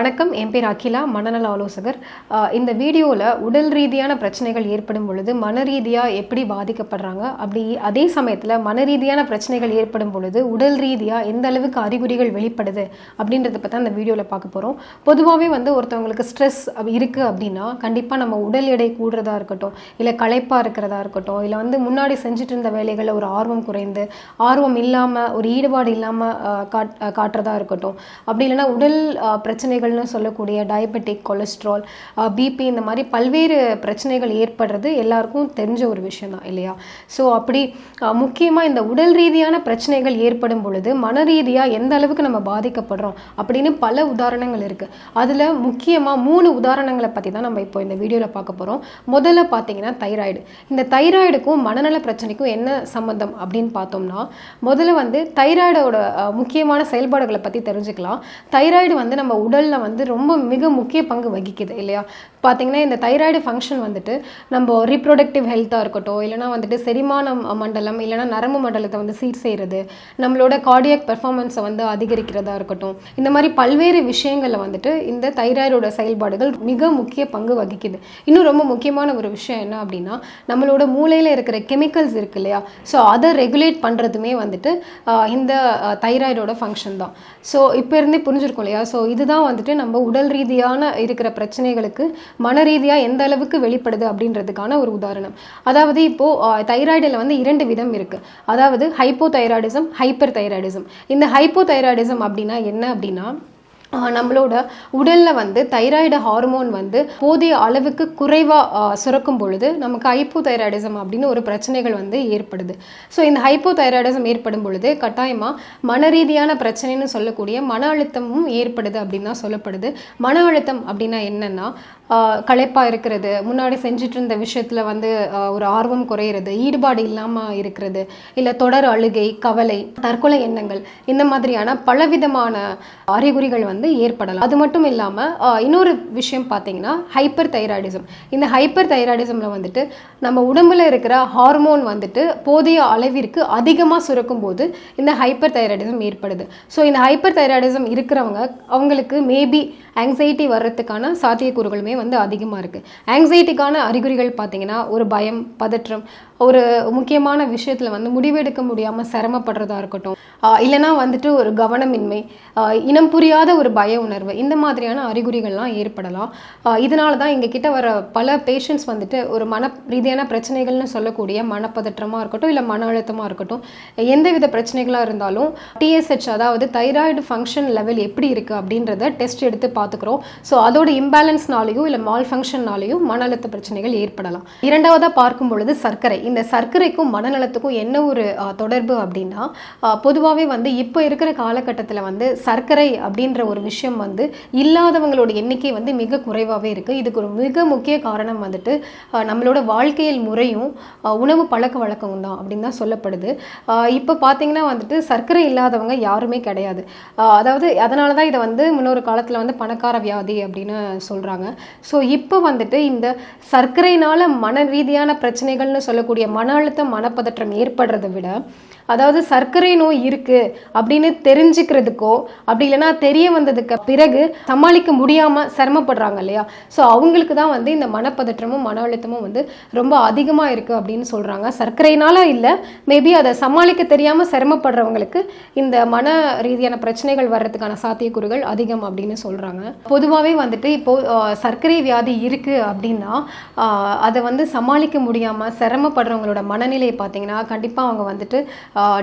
வணக்கம். என் பேர் அகிலா மனநல ஆலோசகர். இந்த வீடியோவில் உடல் ரீதியான பிரச்சனைகள் ஏற்படும் பொழுது மன ரீதியாக எப்படி பாதிக்கப்படுறாங்க? அப்படி அதே சமயத்தில் மன ரீதியான பிரச்சனைகள் ஏற்படும் பொழுது உடல் ரீதியாக எந்த அளவுக்கு அறிகுறிகள் வெளிப்படுது அப்படின்றத பற்றி அந்த வீடியோவில் பார்க்க போகிறோம் பொதுவாகவே வந்து ஒருத்தவங்களுக்கு ஸ்ட்ரெஸ் இருக்குது அப்படின்னா கண்டிப்பாக நம்ம உடல் எடை கூடுறதா இருக்கட்டும் இல்லை களைப்பாக இருக்கிறதா இருக்கட்டும் இல்லை வந்து முன்னாடி செஞ்சுட்டு இருந்த வேலைகளில் ஒரு ஆர்வம் குறைந்து ஆர்வம் இல்லாமல் ஒரு ஈடுபாடு இல்லாமல் காட் காட்டுறதா இருக்கட்டும். அப்படி இல்லைன்னா உடல் பிரச்சனைகள் பிரச்சனைகள்னு சொல்லக்கூடிய டயபெட்டிக் கொலஸ்ட்ரால் பிபி இந்த மாதிரி பல்வேறு பிரச்சனைகள் ஏற்படுறது எல்லாருக்கும் தெரிஞ்ச ஒரு விஷயம் தான் இல்லையா? ஸோ அப்படி முக்கியமாக இந்த உடல் ரீதியான பிரச்சனைகள் ஏற்படும் பொழுது மன ரீதியாக எந்த அளவுக்கு நம்ம பாதிக்கப்படுறோம் அப்படின்னு பல உதாரணங்கள் இருக்குது அதில் முக்கியமாக மூணு உதாரணங்களை பற்றி தான் நம்ம இப்போ இந்த வீடியோவில் பார்க்க போகிறோம் முதல்ல பார்த்தீங்கன்னா தைராய்டு. இந்த தைராய்டுக்கும் மனநல பிரச்சனைக்கும் என்ன சம்மந்தம் அப்படின்னு பார்த்தோம்னா முதல்ல வந்து தைராய்டோட முக்கியமான செயல்பாடுகளை பற்றி தெரிஞ்சுக்கலாம். தைராய்டு வந்து நம்ம உடலில் வந்து ரொம்ப மிக முக்கிய பங்கு வகிக்குது இல்லையா? பார்த்தீங்கன்னா இந்த தைராய்டு ஃபங்க்ஷன் வந்துட்டு நம்ம ரீப்ரொடக்டிவ் ஹெல்த்தாக இருக்கட்டும் இல்லைனா வந்துட்டு செரிமான மண்டலம் இல்லைனா நரம்பு மண்டலத்தை வந்து சீர் செய்கிறது நம்மளோட கார்டியாக் பெர்ஃபார்மன்ஸை வந்து அதிகரிக்கிறதா இருக்கட்டும் இந்த மாதிரி பல்வேறு விஷயங்களில் வந்துட்டு இந்த தைராய்டோட செயல்பாடுகள் மிக முக்கிய பங்கு வகிக்குது. இன்னும் ரொம்ப முக்கியமான ஒரு விஷயம் என்ன அப்படின்னா நம்மளோட மூளையில் இருக்கிற கெமிக்கல்ஸ் இருக்கு இல்லையா? ஸோ அதை ரெகுலேட் பண்ணுறதுமே வந்துட்டு இந்த தைராய்டோட ஃபங்க்ஷன் தான். ஸோ இப்போ இருந்தே புரிஞ்சிருக்கும் இல்லையா? ஸோ இதுதான் வந்துட்டு நம்ம உடல் ரீதியான இருக்கிற பிரச்சனைகளுக்கு மன ரீதியாக எந்த அளவுக்கு வெளிப்படுது அப்படின்றதுக்கான ஒரு உதாரணம். அதாவது இப்போது தைராய்டில் வந்து இரண்டு விதம் இருக்குது அதாவது ஹைப்போ தைராய்டிசம் ஹைப்பர் தைராய்டிசம் இந்த ஹைப்போ தைராய்டிசம் அப்படின்னா என்ன அப்படின்னா நம்மளோட உடலில் வந்து தைராய்டு ஹார்மோன் வந்து போதிய அளவுக்கு குறைவாக சுரக்கும் பொழுது நமக்கு ஹைப்போ தைராய்டிசம் அப்படின்னு ஒரு பிரச்சனைகள் வந்து ஏற்படுது. ஸோ இந்த ஹைப்போ தைராய்டிசம் ஏற்படும் பொழுது கட்டாயமாக மன ரீதியான பிரச்சனைன்னு சொல்லக்கூடிய மன அழுத்தமும் ஏற்படுது அப்படின்னு தான் சொல்லப்படுது. மன அழுத்தம் அப்படின்னா என்னென்னா களைப்பாக இருக்கிறது முன்னாடி செஞ்சுட்டு இருந்த விஷயத்தில் வந்து ஒரு ஆர்வம் குறையிறது ஈடுபாடு இல்லாமல் இருக்கிறது இல்லை தொடர் அழுகை கவலை தற்கொலை எண்ணங்கள் இந்த மாதிரியான பலவிதமான அறிகுறிகள் வந்து ஏற்படலாம். அது மட்டும் இல்லாமல் இன்னொரு விஷயம் பார்த்தீங்கன்னா ஹைப்பர் தைராய்டிசம் இந்த ஹைப்பர் தைராய்டிசமில் வந்துட்டு நம்ம உடம்புல இருக்கிற ஹார்மோன் வந்துட்டு போதிய அளவிற்கு அதிகமாக சுரக்கும் போது இந்த ஹைப்பர் தைராய்டிசம் ஏற்படுது. ஸோ இந்த ஹைப்பர் தைராய்டிசம் இருக்கிறவங்க அவங்களுக்கு மேபி ஆங்ஸைட்டி வர்றதுக்கான சாத்தியக்கூறுகளுமே வந்து அதிகமாக இருக்குது ஆங்ஸைட்டிக்கான அறிகுறிகள் பார்த்தீங்கன்னா ஒரு பயம் பதற்றம் ஒரு முக்கியமான விஷயத்தில் வந்து முடிவெடுக்க முடியாமல் சிரமப்படுறதா இருக்கட்டும். இல்லைனா இல்லைன்னா வந்துட்டு ஒரு கவனமின்மை இனம் புரியாத ஒரு பய உணர்வு இந்த மாதிரியான அறிகுறிகள்லாம் ஏற்படலாம். இதனால தான் எங்கள் கிட்ட வர பல பேஷண்ட்ஸ் வந்துட்டு ஒரு மன ரீதியான பிரச்சனைகள்னு சொல்லக்கூடிய மனப்பதற்றமாக இருக்கட்டும் இல்லை மன அழுத்தமாக இருக்கட்டும் எந்தவித பிரச்சனைகளாக இருந்தாலும் டிஎஸ்ஹெச் அதாவது தைராய்டு ஃபங்க்ஷன் லெவல் எப்படி இருக்குது அப்படின்றத டெஸ்ட் எடுத்து பார்த்துக்குறோம். ஸோ அதோட இம்பேலன்ஸ்னாலேயும் இல்லை மால் ஃபங்க்ஷன்னாலேயும் மன அழுத்த பிரச்சனைகள் ஏற்படலாம். இரண்டாவதாக பார்க்கும் பொழுது சர்க்கரை. இந்த சர்க்கரைக்கும் மனநலத்துக்கும் என்ன ஒரு தொடர்பு அப்படின்னா பொதுவாகவே வந்து இப்போ இருக்கிற காலகட்டத்தில் வந்து சர்க்கரை அப்படின்ற ஒரு விஷயம் வந்து இல்லாதவங்களோட எண்ணிக்கை வந்து மிக குறைவாகவே இருக்குது இதுக்கு ஒரு மிக முக்கிய காரணம் வந்துட்டு நம்மளோட வாழ்க்கையில் முறையும் உணவு பழக்க வழக்கமும் தான் அப்படின்னு தான் சொல்லப்படுது. இப்போ பார்த்தீங்கன்னா வந்துட்டு சர்க்கரை இல்லாதவங்க யாருமே கிடையாது. அதாவது அதனால தான் இதை வந்து முன்னொரு காலத்தில் வந்து பணக்கார வியாதி அப்படின்னு சொல்கிறாங்க ஸோ இப்போ வந்துட்டு இந்த சர்க்கரையினால மன ரீதியான பிரச்சனைகள்னு சொல்லக்கூடிய மன அழுத்தம் மனப்பதற்றம் ஏற்படுறதை விட அதாவது சர்க்கரை நோய் இருக்கு அப்படின்னு தெரிஞ்சுக்கிறதுக்கோ அப்படி இல்லைன்னா தெரிய வந்ததுக்கு பிறகு சமாளிக்க முடியாம சிரமப்படுறாங்க இல்லையா? ஸோ அவங்களுக்கு தான் வந்து இந்த மனப்பதற்றமும் மன அழுத்தமும் வந்து ரொம்ப அதிகமா இருக்கு அப்படின்னு சொல்றாங்க. சர்க்கரைனால இல்லை மேபி அதை சமாளிக்க தெரியாம சிரமப்படுறவங்களுக்கு இந்த மன ரீதியான பிரச்சனைகள் வர்றதுக்கான சாத்தியக்கூறுகள் அதிகம் அப்படின்னு சொல்றாங்க. பொதுவாகவே வந்துட்டு இப்போ சர்க்கரை வியாதி இருக்கு அப்படின்னா அதை வந்து சமாளிக்க முடியாம சிரமப்படுறவங்களோட மனநிலையை பார்த்தீங்கன்னா கண்டிப்பாக அவங்க வந்துட்டு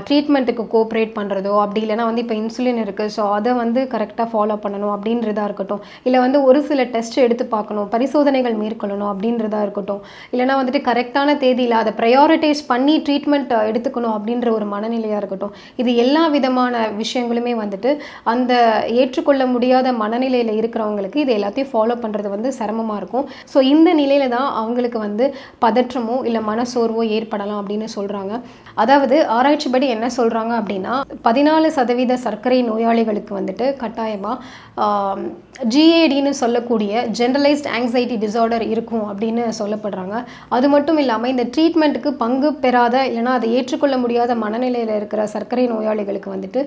ட்ரீட்மெண்ட்டுக்கு கோஆப்ரேட் பண்ணுறதோ அப்படி இல்லைன்னா வந்து இப்போ இன்சுலின் இருக்குது ஸோ அதை வந்து கரெக்டாக ஃபாலோ பண்ணணும் அப்படின்றதா இருக்கட்டும். இல்லை வந்து ஒரு சில டெஸ்ட் எடுத்து பார்க்கணும் பரிசோதனைகள் மேற்கொள்ளணும் அப்படின்றதா இருக்கட்டும். இல்லைன்னா வந்துட்டு கரெக்டான தேதியில் அதை ப்ரையாரிட்டைஸ் பண்ணி ட்ரீட்மெண்ட் எடுத்துக்கணும் அப்படின்ற ஒரு மனநிலையாக இருக்கட்டும். இது எல்லா விதமான விஷயங்களுமே வந்துட்டு அந்த ஏற்றுக்கொள்ள முடியாத மனநிலையில் இருக்கிறவங்களுக்கு இது எல்லாத்தையும் ஃபாலோ பண்ணுறது வந்து சிரமமாக இருக்கும். ஸோ இந்த நிலையில் தான் அவங்களுக்கு வந்து பதற்றமோ இல்லை மனசோர்வோ ஏற்படலாம் அப்படின்னு சொல்கிறாங்க அதாவது ஆராய்ச்சி ஆராய்ச்சிப்படி என்ன சொல்கிறாங்க அப்படின்னா பதினாலு சதவீத சர்க்கரை நோயாளிகளுக்கு வந்துட்டு கட்டாயமாக ஜிஏடின்னு சொல்லக்கூடிய ஜென்ரலைஸ்ட் ஆங்ஸைட்டி டிசார்டர் இருக்கும் அப்படின்னு சொல்லப்படுறாங்க. அது மட்டும் இல்லாமல் இந்த ட்ரீட்மெண்ட்டுக்கு பங்கு பெறாத இல்லைனா அதை ஏற்றுக்கொள்ள முடியாத மனநிலையில் இருக்கிற சர்க்கரை நோயாளிகளுக்கு வந்துட்டு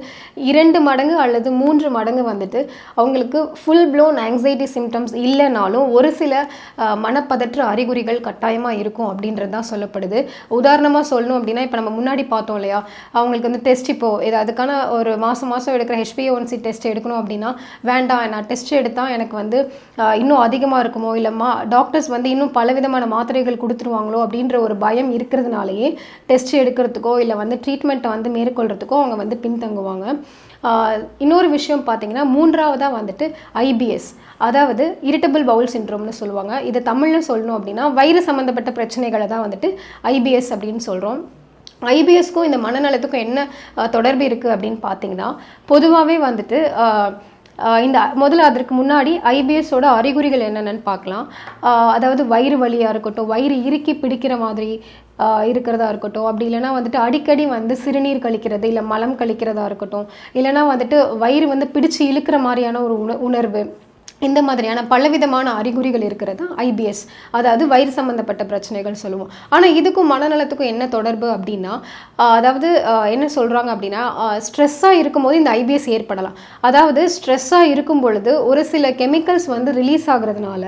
இரண்டு மடங்கு அல்லது மூன்று மடங்கு வந்துட்டு அவங்களுக்கு ஃபுல் ப்ளோன் ஆங்ஸைட்டி சிம்டம்ஸ் இல்லைனாலும் ஒரு சில மனப்பதற்ற அறிகுறிகள் கட்டாயமாக இருக்கும் அப்படின்றது தான் சொல்லப்படுது. உதாரணமாக சொல்லணும் அப்படின்னா இப்போ நம்ம முன்னாடி பார்த்தோம் இல்லையா அவங்களுக்கு வந்து டெஸ்ட் இப்போது இது அதுக்கான ஒரு மாதம் மாதம் எடுக்கிற ஹெச்பிஓன்சி டெஸ்ட் எடுக்கணும் அப்படின்னா வேண்டாம் நான் டெஸ்ட் எடுத்தால் எனக்கு வந்து இன்னும் அதிகமாக இருக்குமோ இல்லை மா டாக்டர்ஸ் வந்து இன்னும் பலவிதமான மாத்திரைகள் கொடுத்துருவாங்களோ அப்படின்ற ஒரு பயம் இருக்கிறதுனாலேயே டெஸ்ட் எடுக்கிறதுக்கோ இல்லை வந்து ட்ரீட்மெண்ட்டை வந்து மேற்கொள்கிறதுக்கோ அவங்க வந்து பின்தங்குவாங்க. இன்னொரு விஷயம் பார்த்தீங்கன்னா மூன்றாவதாக வந்துட்டு ஐபிஎஸ் அதாவது இரிட்டபிள் பவுல் சிண்ட்ரோம்னு சொல்லுவாங்க. இதை தமிழில் சொல்லணும் அப்படின்னா வயிறு சம்மந்தப்பட்ட பிரச்சனைகளை தான் வந்துட்டு ஐபிஎஸ் அப்படின்னு சொல்கிறோம் ஐபிஎஸ்க்கும் இந்த மனநலத்துக்கும் என்ன தொடர்பு இருக்குது அப்படின்னு பார்த்தீங்கன்னா பொதுவாகவே வந்துட்டு இந்த முதல்ல அதற்கு முன்னாடி ஐபிஎஸோட அறிகுறிகள் என்னென்னு பார்க்கலாம் அதாவது வயிறு வலியாக இருக்கட்டும் வயிறு இறுக்கி பிடிக்கிற மாதிரி இருக்கிறதா இருக்கட்டும் அப்படி இல்லைன்னா வந்துட்டு அடிக்கடி வந்து சிறுநீர் கழிக்கிறது இல்லை மலம் கழிக்கிறதா இருக்கட்டும் இல்லைன்னா வந்துட்டு வயிறு வந்து பிடிச்சு இழுக்கிற மாதிரியான ஒரு உண உணர்வு. இந்த மாதிரியான பலவிதமான அறிகுறிகள் இருக்கிறது ஐபிஎஸ் அதாவது வயிறு சம்மந்தப்பட்ட பிரச்சனைகள் சொல்லுவோம். ஆனால் இதுக்கும் மனநலத்துக்கும் என்ன தொடர்பு அப்படின்னா அதாவது என்ன சொல்கிறாங்க அப்படின்னா ஸ்ட்ரெஸ்ஸாக இருக்கும்போது இந்த ஐபிஎஸ் ஏற்படலாம். அதாவது ஸ்ட்ரெஸ்ஸாக இருக்கும் பொழுது ஒரு சில கெமிக்கல்ஸ் வந்து ரிலீஸ் ஆகுறதுனால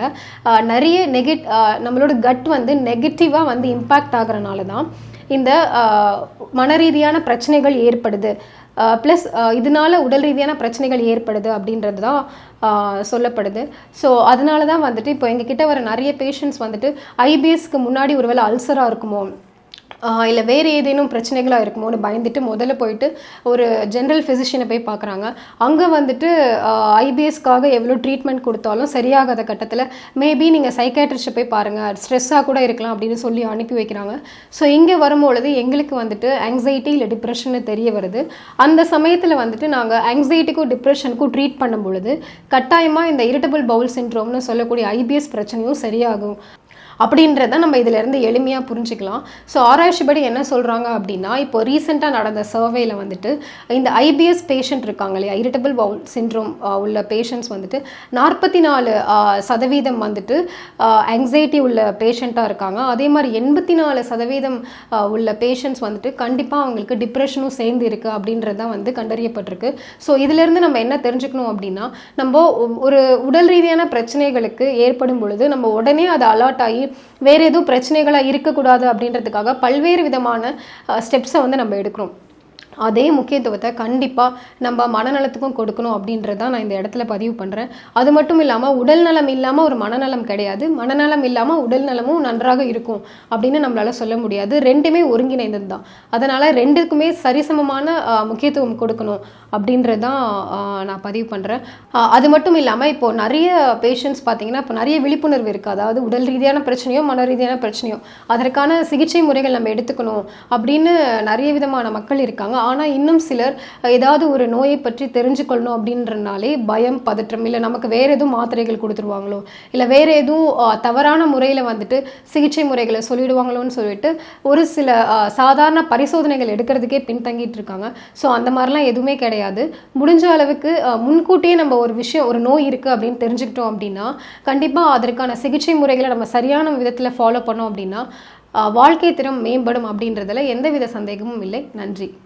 நிறைய நெகட் நம்மளோட கட் வந்து நெகட்டிவாக வந்து இம்பேக்ட் ஆகுறனால தான் இந்த மனரீதியான பிரச்சனைகள் ஏற்படுது. ப்ளஸ் இதனால உடல் ரீதியான பிரச்சனைகள் ஏற்படுது அப்படின்றது தான் சொல்லப்படுது. ஸோ அதனால தான் வந்துட்டு இப்போ எங்ககிட்ட வர நிறைய பேஷண்ட்ஸ் வந்துட்டு ஐபிஎஸ்க்கு முன்னாடி ஒருவேளை அல்சராக இருக்குமோ? இல்லை வேறு ஏதேனும் பிரச்சனைகளாக இருக்குமோன்னு பயந்துட்டு முதல்ல போயிட்டு ஒரு ஜென்ரல் ஃபிசிஷியனை போய் பார்க்குறாங்க. அங்கே வந்துட்டு ஐபிஎஸ்க்காக எவ்வளோ ட்ரீட்மெண்ட் கொடுத்தாலும் சரியாகாத கட்டத்தில் மேபி நீங்கள் சைக்காட்ரிஸ்ட்டை போய் பாருங்கள் ஸ்ட்ரெஸ்ஸாக கூட இருக்கலாம் அப்படின்னு சொல்லி அனுப்பி வைக்கிறாங்க. ஸோ இங்கே வரும்பொழுது எங்களுக்கு வந்துட்டு ஆங்ஸைட்டி இல்லை டிப்ரெஷன்னு தெரிய வருது. அந்த சமயத்தில் வந்துட்டு நாங்கள் ஆங்ஸைட்டிக்கும் டிப்ரெஷனுக்கும் ட்ரீட் பண்ணும் பொழுது கட்டாயமாக இந்த இரிட்டபிள் பவுல் சின்ட்ரோம்னு சொல்லக்கூடிய ஐபிஎஸ் பிரச்சனையும் சரியாகும். அப்படின்றத நம்ம இதுல இருந்து எளிமையாக புரிஞ்சுக்கலாம். ஸோ ஆராய்ச்சிப்படி என்ன சொல்கிறாங்க அப்படின்னா இப்போ ரீசெண்டாக நடந்த சர்வேயில் வந்துட்டு இந்த ஐபிஎஸ் பேஷண்ட் இருக்காங்க இல்லையா? இரிட்டபிள் பவுல் சின்ட்ரோம் உள்ள பேஷண்ட்ஸ் வந்துட்டு நாற்பத்தி நாலு சதவீதம் வந்துட்டு ஆங்ஸைட்டி உள்ள பேஷண்ட்டாக இருக்காங்க. அதே மாதிரி எண்பத்தி நாலு சதவீதம் உள்ள பேஷண்ட்ஸ் வந்துட்டு கண்டிப்பாக அவங்களுக்கு டிப்ரெஷனும் சேர்ந்து இருக்குது அப்படின்றது தான் வந்து கண்டறியப்பட்டிருக்கு. ஸோ இதிலேருந்து நம்ம என்ன தெரிஞ்சுக்கணும் அப்படின்னா நம்ம ஒ- ஒரு உடல் ரீதியான பிரச்சனைகளுக்கு ஏற்படும் பொழுது நம்ம உடனே அதை அலர்ட் ஆகி வேறு எதுவும் பிரச்சனைகளாக இருக்கக்கூடாது அப்படின்றதுக்காக பல்வேறு விதமான ஸ்டெப்ஸை வந்து நம்ம எடுக்கிறோம் அதே முக்கியத்துவத்தை கண்டிப்பாக நம்ம மனநலத்துக்கும் கொடுக்கணும் அப்படின்றது தான் நான் இந்த இடத்துல பதிவு பண்ணுறேன் அது மட்டும் இல்லாமல் உடல் நலம் இல்லாமல் ஒரு மனநலம் கிடையாது. மனநலம் இல்லாமல் உடல் நலமும் நன்றாக இருக்கும் அப்படின்னு நம்மளால் சொல்ல முடியாது. ரெண்டுமே ஒருங்கிணைந்தது தான் அதனால் ரெண்டுக்குமே சரிசமமான முக்கியத்துவம் கொடுக்கணும் அப்படின்றது தான் நான் பதிவு பண்ணுறேன் அது மட்டும் இல்லாமல் இப்போ நிறைய பேஷண்ட்ஸ் பார்த்தீங்கன்னா இப்போ நிறைய விழிப்புணர்வு இருக்குது அதாவது உடல் ரீதியான பிரச்சனையோ மன ரீதியான பிரச்சனையோ அதற்கான சிகிச்சை முறைகள் நம்ம எடுத்துக்கணும் அப்படின்னு நிறைய விதமான மக்கள் இருக்காங்க. ஆனால் இன்னும் சிலர் ஏதாவது ஒரு நோயை பற்றி தெரிஞ்சுக்கொள்ளணும் அப்படின்றனாலே பயம் பதற்றம் இல்லை நமக்கு வேற எதுவும் மாத்திரைகள் கொடுத்துருவாங்களோ இல்லை வேற எதுவும் தவறான முறையில் வந்துட்டு சிகிச்சை முறைகளை சொல்லிடுவாங்களோன்னு சொல்லிட்டு ஒரு சில சாதாரண பரிசோதனைகள் எடுக்கிறதுக்கே பின்தங்கிட்டு இருக்காங்க. ஸோ அந்த மாதிரிலாம் எதுவுமே கிடையாது. முடிஞ்ச அளவுக்கு முன்கூட்டியே நம்ம ஒரு விஷயம் ஒரு நோய் இருக்குது அப்படின்னு தெரிஞ்சுக்கிட்டோம் அப்படின்னா கண்டிப்பாக அதற்கான சிகிச்சை முறைகளை நம்ம சரியான விதத்தில் ஃபாலோ பண்ணோம் அப்படின்னா வாழ்க்கை திறம் மேம்படும் அப்படின்றதுல எந்தவித சந்தேகமும் இல்லை. நன்றி.